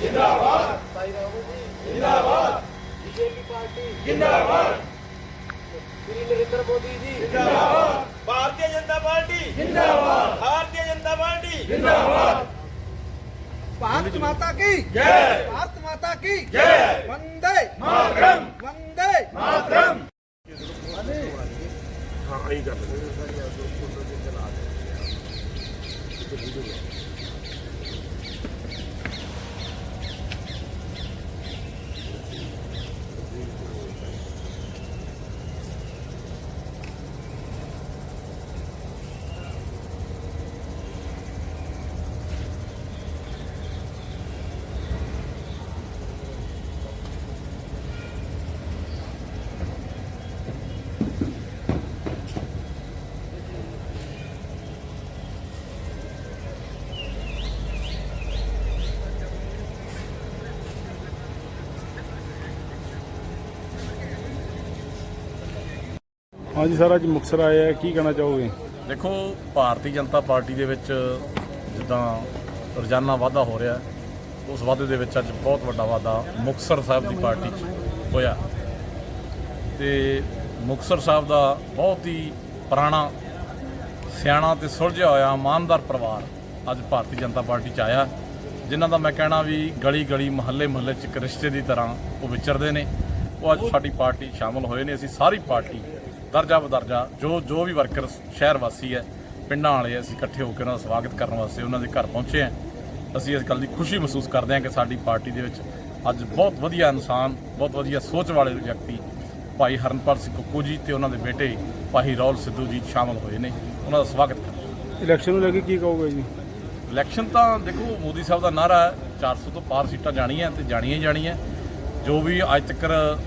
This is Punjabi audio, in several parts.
जिंदाबाद। जिंदाबाद। बीजेपी पार्टी जिंदाबाद। श्री नरेंद्र मोदी जी। जिंदाबाद। भारतीय जनता पार्टी। जिंदाबाद। भारतीय जनता पार्टी। जिंदाबाद। भारत माता की जय। भारत माता की जय। वंदे मातरम। वंदे। मातरम। हाँ आई कर ਹਾਂਜੀ ਸਰ, ਅੱਜ ਮੁਕਤਸਰ ਆਏ ਹੈ ਕੀ ਕਹਿਣਾ ਚਾਹੋਗੇ? ਦੇਖੋ, ਭਾਰਤੀ ਜਨਤਾ ਪਾਰਟੀ ਦੇ ਵਿੱਚ ਜਿੱਦਾਂ ਰੋਜ਼ਾਨਾ ਵਾਧਾ ਹੋ ਰਿਹਾ ਉਸ ਵਾਧੇ ਦੇ ਵਿੱਚ ਅੱਜ ਬਹੁਤ ਵੱਡਾ ਵਾਧਾ ਮੁਕਤਸਰ ਸਾਹਿਬ ਦੀ ਪਾਰਟੀ 'ਚ ਹੋਇਆ। ਤੇ ਮੁਕਤਸਰ ਸਾਹਿਬ ਦਾ ਬਹੁਤ ਹੀ ਪੁਰਾਣਾ, ਸਿਆਣਾ ਤੇ ਸੁਲਝਿਆ ਹੋਇਆ ਇਮਾਨਦਾਰ ਪਰਿਵਾਰ ਅੱਜ ਭਾਰਤੀ ਜਨਤਾ ਪਾਰਟੀ 'ਚ ਆਇਆ। ਜਿਨ੍ਹਾਂ ਦਾ ਮੈਂ ਕਹਿਣਾ ਵੀ ਗਲੀ ਗਲੀ ਮਹੱਲੇ ਮਹੱਲੇ 'ਚ ਇੱਕ ਰਿਸ਼ਤੇ ਦੀ ਤਰ੍ਹਾਂ ਉਹ ਵਿਚਰਦੇ ਨੇ। ਉਹ ਅੱਜ ਸਾਡੀ ਪਾਰਟੀ 'ਚ ਸ਼ਾਮਲ ਹੋਏ ਨੇ। ਅਸੀਂ ਸਾਰੀ ਪਾਰਟੀ ਦਰਜਾ ਬਦਰਜਾ ਜੋ ਜੋ ਵੀ ਵਰਕਰ ਸ਼ਹਿਰ ਵਾਸੀ ਹੈ ਪਿੰਡਾਂ ਵਾਲੇ ਅਸੀਂ ਇਕੱਠੇ ਹੋ ਕੇ ਉਹਨਾਂ ਦਾ ਸਵਾਗਤ ਕਰਨ ਵਾਸਤੇ ਉਹਨਾਂ ਦੇ ਘਰ ਪਹੁੰਚੇ ਹਾਂ। ਅਸੀਂ ਇਸ ਗੱਲ ਦੀ ਖੁਸ਼ੀ ਮਹਿਸੂਸ ਕਰਦੇ ਹਾਂ ਕਿ ਸਾਡੀ ਪਾਰਟੀ ਦੇ ਵਿੱਚ ਅੱਜ ਬਹੁਤ ਵਧੀਆ ਇਨਸਾਨ ਬਹੁਤ ਵਧੀਆ ਸੋਚ ਵਾਲੇ ਵਿਅਕਤੀ ਭਾਈ ਹਰਨਪਾਲ ਸਿੰਘ ਕੁੱਕੂ ਜੀ ਤੇ ਉਹਨਾਂ ਦੇ ਬੇਟੇ ਭਾਈ ਰੌਲ ਸਿੱਧੂ ਜੀ ਸ਼ਾਮਲ ਹੋਏ ਨੇ। ਉਹਨਾਂ ਦਾ ਸਵਾਗਤ ਕਰਦਾ ਇਲੈਕਸ਼ਨ ਨੂੰ ਲੈ ਕੇ ਕੀ ਕਹੋਗੇ ਜੀ? ਇਲੈਕਸ਼ਨ ਤਾਂ ਦੇਖੋ ਮੋਦੀ ਸਾਹਿਬ ਦਾ ਨਾਰਾ ਹੈ 400 ਤੋਂ ਪਾਰ ਸੀਟਾਂ ਜਾਣੀਆਂ ਤੇ ਜਾਣੀਆਂ ਹੀ ਜਾਣੀਆਂ। ਜੋ ਵੀ ਅੱਜ ਤੱਕ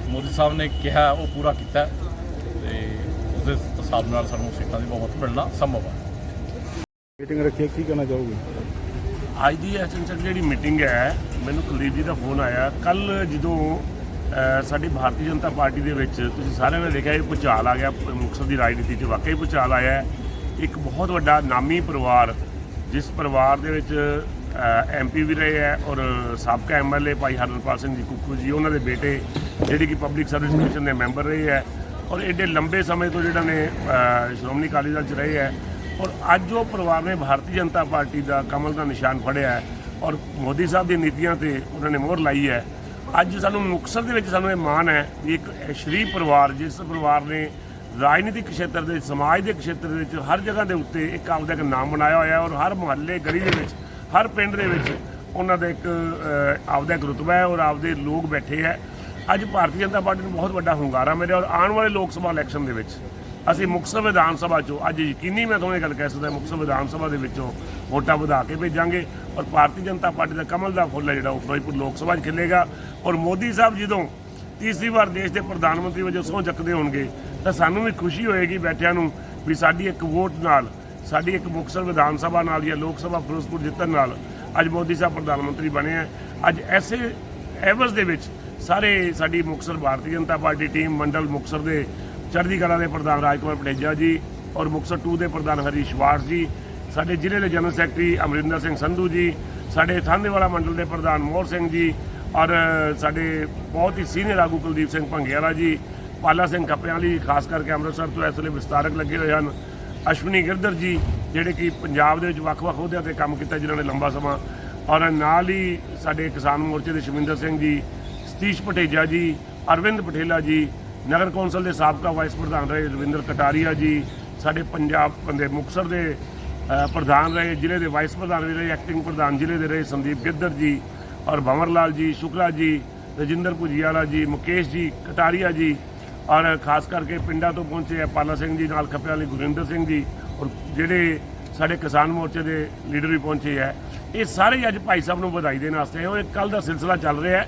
ਮੋਦੀ ਸਾਹਿਬ ਨੇ ਕਿਹਾ ਉਹ ਪੂਰਾ ਕੀਤਾ। ਉਸ ਦੇ ਹਿਸਾਬ ਨਾਲ ਸਾਨੂੰ ਸੀਟਾਂ ਦੀ ਬਹੁਮਤ ਮਿਲਣਾ ਸੰਭਵ ਹੈ। ਮੀਟਿੰਗ ਰੱਖੀ ਹੈ, ਕੀ ਕਹਿਣਾ ਚਾਹੋਗੇ? ਅੱਜ ਦੀ ਐਸੈਂਸ਼ੀਅਲ ਜਿਹੜੀ ਮੀਟਿੰਗ ਹੈ ਮੈਨੂੰ ਕੁਲਦੀਪ ਜੀ ਦਾ ਫੋਨ ਆਇਆ। ਕੱਲ ਜਦੋਂ ਅਹ, ਸਾਡੀ ਭਾਰਤੀ ਜਨਤਾ ਪਾਰਟੀ ਦੇ ਵਿੱਚ ਤੁਸੀਂ ਸਾਰਿਆਂ ਨੇ ਦੇਖਿਆ ਇਹ ਭੁਚਾਲ ਆ ਗਿਆ ਮੁਕਤਸਰ ਦੀ ਰਾਜਨੀਤੀ 'ਚ ਵਾਕਈ ਭੁਚਾਲ ਆਇਆ ਹੈ। ਇੱਕ ਬਹੁਤ ਵੱਡਾ ਨਾਮੀ ਪਰਿਵਾਰ ਜਿਸ ਪਰਿਵਾਰ ਦੇ ਵਿੱਚ ਐਮਪੀ ਵੀ ਰਹੇ ਹੈ ਔਰ ਸਾਬਕਾ ਐਮਐਲਏ ਭਾਈ ਹਰਨਪਾਲ ਸਿੰਘ ਜੀ ਕੁੱਕੂ ਜੀ ਉਹਨਾਂ ਦੇ ਬੇਟੇ ਜਿਹੜੀ ਕਿ ਪਬਲਿਕ ਸਰਵਿਸ ਕਮਿਸ਼ਨ ਦੇ ਮੈਂਬਰ ਰਹੇ ਹੈ ਔਰ ਐਡੇ ਲੰਬੇ ਸਮੇਂ ਤੋਂ ਜਿਹੜਾ ਨੇ ਸ਼੍ਰੋਮਣੀ ਅਕਾਲੀ ਦਲ 'ਚ ਰਹੇ ਹੈ। ਔਰ ਅੱਜ ਉਹ ਪਰਿਵਾਰ ਨੇ ਭਾਰਤੀ ਜਨਤਾ ਪਾਰਟੀ ਦਾ ਕਮਲ ਦਾ ਨਿਸ਼ਾਨ ਫੜਿਆ ਹੈ ਔਰ ਮੋਦੀ ਸਾਹਿਬ ਦੀਆਂ ਨੀਤੀਆਂ ਤੇ ਉਹਨਾਂ ਨੇ ਮੋਹਰ ਲਾਈ ਹੈ। ਅੱਜ ਸਾਨੂੰ ਮੁਕਤਸਰ ਦੇ ਵਿੱਚ ਸਾਨੂੰ ਇਹ ਮਾਣ ਹੈ ਵੀ ਇੱਕ ਸ਼ਰੀਫ ਪਰਿਵਾਰ, ਜਿਸ ਪਰਿਵਾਰ ਨੇ ਰਾਜਨੀਤਿਕ ਖੇਤਰ ਦੇ, ਸਮਾਜ ਦੇ ਖੇਤਰ ਦੇ ਵਿੱਚ ਹਰ ਜਗ੍ਹਾ ਦੇ ਉੱਤੇ ਇੱਕ ਆਪਦਾ ਇੱਕ ਨਾਮ ਬਣਾਇਆ ਹੋਇਆ ਔਰ ਹਰ ਮੁਹੱਲੇ, ਗਲੀ ਦੇ ਵਿੱਚ, ਹਰ ਪਿੰਡ ਦੇ ਵਿੱਚ ਉਹਨਾਂ ਦਾ ਇੱਕ ਆਪਦਾ ਇੱਕ ਰੁਤਬਾ ਹੈ ਔਰ ਆਪਦੇ ਲੋਕ ਬੈਠੇ ਹੈ। ਅੱਜ ਭਾਰਤੀ ਜਨਤਾ ਪਾਰਟੀ ਨੂੰ ਬਹੁਤ ਵੱਡਾ ਹੁੰਗਾਰਾ ਮੇਰੇ ਔਰ ਆਉਣ ਵਾਲੇ ਲੋਕ ਸਭਾ ਇਲੈਕਸ਼ਨ ਦੇ ਵਿੱਚ ਅਸੀਂ ਮੁਕਤਸਰ ਵਿਧਾਨ ਸਭਾ ਚੋਂ ਅੱਜ ਯਕੀਨੀ ਮੈਂ ਤੁਹਾਨੂੰ ਇਹ ਗੱਲ ਕਹਿ ਸਕਦਾ ਮੁਕਤਸਰ ਵਿਧਾਨ ਸਭਾ ਦੇ ਵਿੱਚੋਂ ਵੋਟਾਂ ਵਧਾ ਕੇ ਭੇਜਾਂਗੇ ਔਰ ਭਾਰਤੀ ਜਨਤਾ ਪਾਰਟੀ ਦਾ ਕਮਲ ਦਾ ਫੁੱਲ ਹੈ ਜਿਹੜਾ ਉਹ ਫਿਰੋਜ਼ਪੁਰ ਲੋਕ ਸਭਾ 'ਚ ਖਿਲੇਗਾ ਔਰ ਮੋਦੀ ਸਾਹਿਬ ਜਦੋਂ ਤੀਸਰੀ ਵਾਰ ਦੇਸ਼ ਦੇ ਪ੍ਰਧਾਨ ਮੰਤਰੀ ਵਜੋਂ ਸਹੁੰ ਚੱਕਦੇ ਹੋਣਗੇ ਤਾਂ ਸਾਨੂੰ ਵੀ ਖੁਸ਼ੀ ਹੋਏਗੀ ਬੈਠਿਆਂ ਨੂੰ ਵੀ ਸਾਡੀ ਇੱਕ ਵੋਟ ਨਾਲ, ਸਾਡੀ ਇੱਕ ਮੁਕਤਸਰ ਵਿਧਾਨ ਸਭਾ ਨਾਲ ਜਾਂ ਲੋਕ ਸਭਾ ਫਿਰੋਜ਼ਪੁਰ ਜਿੱਤਣ ਨਾਲ ਅੱਜ ਮੋਦੀ ਸਾਹਿਬ ਪ੍ਰਧਾਨ ਮੰਤਰੀ ਬਣੇ ਆ। ਅੱਜ ਐਸੇ ਐਵਰਸ ਦੇ ਵਿੱਚ ਸਾਰੇ ਸਾਡੀ ਮੁਕਤਸਰ ਭਾਰਤੀ ਜਨਤਾ ਪਾਰਟੀ ਟੀਮ ਮੰਡਲ ਮੁਕਤਸਰ ਦੇ ਚੜ੍ਹਦੀ ਕਲਾ ਦੇ ਪ੍ਰਧਾਨ ਰਾਜਕੁਮਾਰ ਪਟੇਜਾ ਜੀ ਔਰ ਮੁਕਤਸਰ 2 ਦੇ ਪ੍ਰਧਾਨ ਹਰੀਸ਼ ਵਾੜ ਜੀ, ਸਾਡੇ ਜ਼ਿਲ੍ਹੇ ਦੇ ਜਨਰਲ ਸੈਕਟਰੀ ਅਮਰਿੰਦਰ ਸਿੰਘ ਸੰਧੂ ਜੀ, ਸਾਡੇ ਥਾਨੇਵਾਲਾ ਮੰਡਲ ਦੇ ਪ੍ਰਧਾਨ ਮੋਹਰ ਸਿੰਘ ਜੀ ਔਰ ਸਾਡੇ ਬਹੁਤ ਹੀ ਸੀਨੀਅਰ ਆਗੂ ਕੁਲਦੀਪ ਸਿੰਘ ਭੰਗਿਆਲਾ ਜੀ, ਪਾਲਾ ਸਿੰਘ ਕੱਪਿਆਲੀ ਖਾਸ ਕਰਕੇ ਅੰਮ੍ਰਿਤਸਰ ਤੋਂ ਇਸ ਵੇਲੇ ਵਿਸਤਾਰਕ ਲੱਗੇ ਹੋਏ ਹਨ। ਅਸ਼ਵਨੀ ਗਿਰਧਰ ਜੀ, ਜਿਹੜੇ ਕਿ ਪੰਜਾਬ ਦੇ ਵਿੱਚ ਵੱਖ-ਵੱਖ ਅਹੁਦਿਆਂ ਤੇ ਕੰਮ ਕੀਤਾ, ਜਿਨ੍ਹਾਂ ਨੇ ਲੰਬਾ ਸਮਾਂ ਔਰ ਨਾਲ ਹੀ ਸਾਡੇ ਕਿਸਾਨ ਮੋਰਚੇ ਦੇ ਸ਼ਮਿੰਦਰ ਸਿੰਘ ਜੀ ਸਤੀਸ਼ ਪਟੇਜਾ ਜੀ, ਅਰਵਿੰਦ ਪਟੇਲਾ ਜੀ, ਨਗਰ ਕੌਂਸਲ ਦੇ ਸਾਬਕਾ ਵਾਈਸ ਪ੍ਰਧਾਨ ਰਹੇ ਰਵਿੰਦਰ ਕਟਾਰੀਆ ਜੀ, ਸਾਡੇ ਪੰਜਾਬ ਬੰਦੇ ਮੁਕਤਸਰ ਦੇ ਪ੍ਰਧਾਨ ਰਹੇ, ਜ਼ਿਲ੍ਹੇ ਦੇ ਵਾਈਸ ਪ੍ਰਧਾਨ ਵੀ ਰਹੇ, ਐਕਟਿੰਗ ਪ੍ਰਧਾਨ ਜ਼ਿਲ੍ਹੇ ਦੇ ਰਹੇ, ਸੰਦੀਪ ਗਿੱਦਰ ਜੀ ਔਰ ਭੰਵਰ ਲਾਲ ਜੀ, ਸ਼ੁਕਲਾ ਜੀ, ਰਜਿੰਦਰ ਭੁਜੀਆਲਾ ਜੀ, ਮੁਕੇਸ਼ ਜੀ, ਕਟਾਰੀਆ ਜੀ ਔਰ ਖਾਸ ਕਰਕੇ ਪਿੰਡਾਂ ਤੋਂ ਪਹੁੰਚੇ ਆ ਪਾਲਾ ਸਿੰਘ ਜੀ, ਨਾਲ ਖੱਪਿਆਂ ਵਾਲੇ ਗੁਰਿੰਦਰ ਸਿੰਘ ਜੀ ਔਰ ਜਿਹੜੇ ਸਾਡੇ ਕਿਸਾਨ ਮੋਰਚੇ ਦੇ ਲੀਡਰ ਵੀ ਪਹੁੰਚੇ ਆ। ਇਹ ਸਾਰੇ ਅੱਜ ਭਾਈ ਸਾਹਿਬ ਨੂੰ ਵਧਾਈ ਦੇਣ ਵਾਸਤੇ ਉਹ ਹੋਏ ਕੱਲ ਦਾ ਸਿਲਸਿਲਾ ਚੱਲ ਰਿਹਾ ਹੈ।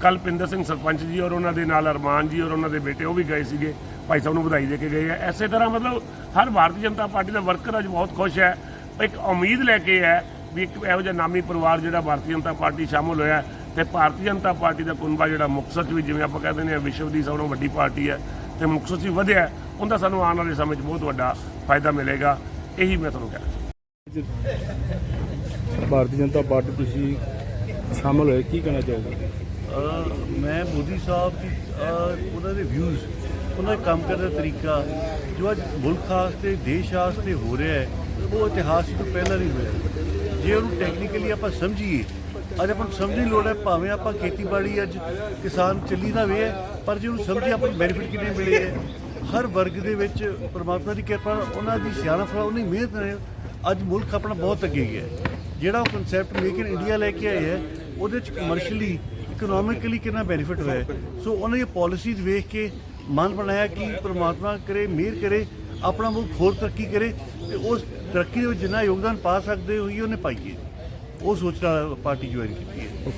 ਕੱਲ ਪਿੰਦਰ ਸਿੰਘ ਸਰਪੰਚ ਜੀ ਔਰ ਉਹਨਾਂ ਦੇ ਨਾਲ ਅਰਮਾਨ ਜੀ ਔਰ ਉਹਨਾਂ ਦੇ ਬੇਟੇ ਉਹ ਵੀ ਗਏ ਸੀਗੇ। ਭਾਈ ਸਾਹਿਬ ਨੂੰ ਵਧਾਈ ਦੇ ਕੇ ਗਏ ਆ। ਐਸੇ ਤਰ੍ਹਾਂ ਮਤਲਬ ਹਰ ਭਾਰਤੀ ਜਨਤਾ ਪਾਰਟੀ ਦਾ ਵਰਕਰ ਅੱਜ ਬਹੁਤ ਖੁਸ਼ ਹੈ। ਇੱਕ ਉਮੀਦ ਲੈ ਕੇ ਹੈ ਵੀ ਇੱਕ ਇਹੋ ਜਿਹਾ ਨਾਮੀ ਪਰਿਵਾਰ ਜਿਹੜਾ ਭਾਰਤੀ ਜਨਤਾ ਪਾਰਟੀ ਸ਼ਾਮਲ ਹੋਇਆ ਤੇ ਭਾਰਤੀ ਜਨਤਾ ਪਾਰਟੀ ਦਾ ਕੁਨਬਾ ਜਿਹੜਾ ਮੁਕਤਸਰ ਵੀ ਜਿਵੇਂ ਆਪਾਂ ਕਹਿੰਦੇ ਨੇ ਵਿਸ਼ਵ ਦੀ ਸਭ ਤੋਂ ਵੱਡੀ ਪਾਰਟੀ ਹੈ ਤੇ ਮੁਕਤਸਰ ਵੀ ਵਧਿਆ ਉਹਦਾ ਸਾਨੂੰ ਆਉਣ ਵਾਲੇ ਸਮੇਂ 'ਚ ਬਹੁਤ ਵੱਡਾ ਫਾਇਦਾ ਮਿਲੇਗਾ। ਇਹੀ ਮੈਂ ਤੁਹਾਨੂੰ ਕਹਿਣਾ ਭਾਰਤੀ ਜਨਤਾ ਪਾਰਟੀ ਤੁਸੀਂ ਸ਼ਾਮਲ ਹੋਏ, ਕੀ ਕਹਿਣਾ ਚਾਹੋਗੇ? ਮੈਂ ਮੋਦੀ ਸਾਹਿਬ ਦੀ ਉਹਨਾਂ ਦੇ ਵਿਊਜ਼ ਉਹਨਾਂ ਦੇ ਕੰਮ ਕਰਨ ਦਾ ਤਰੀਕਾ, ਜੋ ਅੱਜ ਮੁਲਕ ਵਾਸਤੇ, ਦੇਸ਼ ਵਾਸਤੇ ਹੋ ਰਿਹਾ ਹੈ, ਉਹ ਇਤਿਹਾਸ ਤੋਂ ਪਹਿਲਾਂ ਨਹੀਂ ਹੋਇਆ। ਜੇ ਉਹਨੂੰ ਟੈਕਨੀਕਲੀ ਆਪਾਂ ਸਮਝੀਏ, ਅੱਜ ਆਪਾਂ ਨੂੰ ਸਮਝਣ ਦੀ ਲੋੜ ਹੈ, ਭਾਵੇਂ ਆਪਾਂ ਖੇਤੀਬਾੜੀ ਅੱਜ ਕਿਸਾਨ ਚੱਲੀ ਦਾ ਵੇ ਹੈ, ਪਰ ਜੇ ਉਹਨੂੰ ਸਮਝੀ ਆਪਾਂ ਨੂੰ ਬੈਨੀਫਿਟ ਕਿੰਨੇ ਮਿਲੇ ਹੈ? ਹਰ ਵਰਗ ਦੇ ਵਿੱਚ ਪਰਮਾਤਮਾ ਦੀ ਕਿਰਪਾ ਨਾਲ ਉਹਨਾਂ ਦੀ ਸਿਆਣਪ ਨਾਲ, ਉਹਨੀ ਮਿਹਨਤ ਨਾਲ ਅੱਜ ਮੁਲਕ ਆਪਣਾ ਬਹੁਤ ਅੱਗੇ ਗਿਆ ਜਿਹੜਾ ਉਹ ਕਨਸੈਪਟ ਮੇਕ ਇਨ ਇੰਡੀਆ ਲੈ ਕੇ ਆਇਆ ਹੈ, ਉਹਦੇ ਚ ਕਮਰਸ਼ੀਅਲੀ ਇਕਨੋਮਿਕਲੀ ਕਿੰਨਾ ਬੈਨੀਫਿਟ ਹੋਇਆ ਹੈ। ਸੋ ਉਹਨਾਂ ਦੀਆਂ ਪਾਲਿਸੀਜ਼ ਵੇਖ ਕੇ ਮਨ ਬਣਾਇਆ ਕਿ ਪ੍ਰਮਾਤਮਾ ਕਰੇ, ਮਿਹਰ ਕਰੇ, ਆਪਣਾ ਮੁਲਕ ਹੋਰ ਤਰੱਕੀ ਕਰੇ ਤੇ ਉਸ ਤਰੱਕੀ ਦੇ ਵਿੱਚ ਜਿੰਨਾ ਯੋਗਦਾਨ ਪਾ ਸਕਦੇ ਹੋਈ, ਉਹਨੇ ਪਾਈਏ ਉਹ ਸੋਚਣਾ ਪਾਰਟੀ ਜੁਆਇਨ ਕੀਤੀ ਹੈ